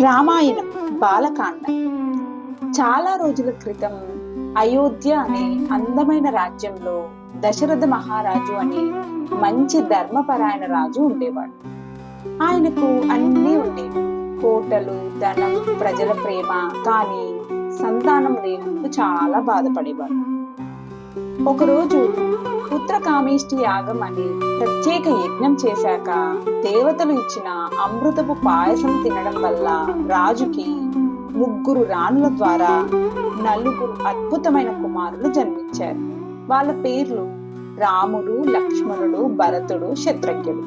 రామాయణం బాలకాండ. చాలా రోజుల క్రితం అయోధ్య అనే అందమైన రాజ్యంలో దశరథ మహారాజు అనే మంచి ధర్మపరాయణ రాజు ఉండేవాడు. ఆయనకు అన్నీ ఉండేవి. కోటలు ధనం ప్రజల ప్రేమ కానీ సంతానం లేనందుకు చాలా బాధపడేవాడు. ఒకరోజు పుత్రకామేష్టి యాగం అని ప్రత్యేక యజ్ఞం చేశాక దేవతలు ఇచ్చిన అమృతపు పాయసం తినడం వల్ల రాజుకి ముగ్గురు రాణుల ద్వారా నలుగురు అద్భుతమైన కుమారులు జన్మించారు. వాళ్ళ పేర్లు రాముడు లక్ష్మణుడు భరతుడు శత్రుఘ్నుడు.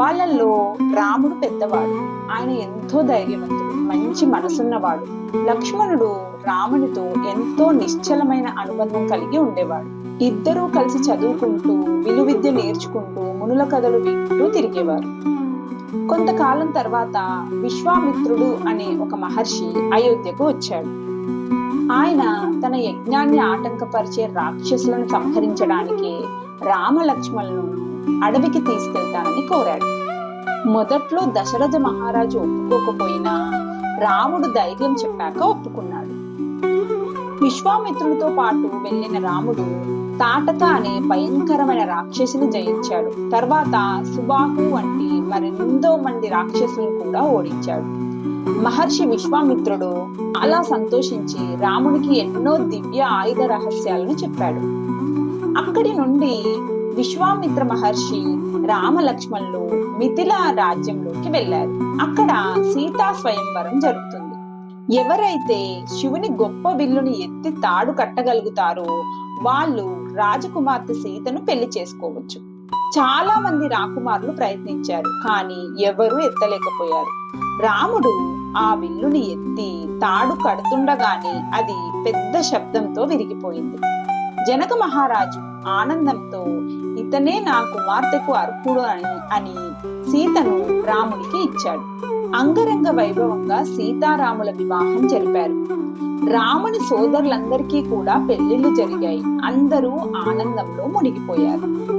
వాళ్ళల్లో రాముడు పెద్దవాడు. ఆయన ఎంతో ధైర్యవంతుడు మంచి మనసున్నవాడు. లక్ష్మణుడు రామునితో ఎంతో నిశ్చలమైన అనుబంధం కలిగి ఉండేవాడు. ఇద్దరూ కలిసి చదువుకుంటూ విలువిద్య నేర్చుకుంటూ మునుల కథలు వింటూ తిరిగేవారు. కొంతకాలం తర్వాత విశ్వామిత్రుడు అనే ఒక మహర్షి అయోధ్యకు వచ్చాడు. ఆయన తన యజ్ఞాన్ని ఆటంకపరిచే రాక్షసులను సంహరించడానికి రామలక్ష్మణులను అడవికి తీసుకెళ్తానని కోరాడు. మొదట్లో దశరథ మహారాజు ఒప్పుకోకపోయినా రాముడు ధైర్యం చెప్పాక ఒప్పుకున్నాడు. విశ్వామిత్రునితో పాటు వెళ్ళిన రాముడు తాటక అనే భయంకరమైన రాక్షసిని జయించాడు. తర్వాత సుబాహు వంటి మరెంతో మంది రాక్షసులను కూడా ఓడించాడు. మహర్షి విశ్వామిత్రుడు అలా సంతోషించి రామునికి ఎన్నో దివ్య ఆయుధ రహస్యాలను చెప్పాడు. అక్కడి నుండి విశ్వామిత్ర మహర్షి రామలక్ష్మణులు మిథిలా మిథిల రాజ్యంలోకి వెళ్ళారు. అక్కడ సీతా స్వయంవరం జరుగుతుంది. ఎవరైతే శివుని గొప్ప విల్లుని ఎత్తి తాడు కట్టగలుగుతారో వాళ్ళు రాజకుమార్తె సీతను పెళ్ళి చేసుకోవచ్చు. చాలా మంది రాకుమారులు ప్రయత్నించారు కానీ ఎవరూ ఎత్తలేకపోయారు. రాముడు ఆ విల్లుని ఎత్తి తాడు కడుతుండగానే అది పెద్ద శబ్దంతో విరిగిపోయింది. జనక మహారాజు ఆనందంతో ఇతనే నా కుమార్తెకు అర్హుడు అని అని సీతను రాముడికి ఇచ్చాడు. అంగరంగ వైభవంగా సీతారాముల వివాహం జరిపారు. రాముని సోదరులందరికీ కూడా పెళ్ళిళ్ళు జరిగాయి. అందరూ ఆనందంలో మునిగిపోయారు.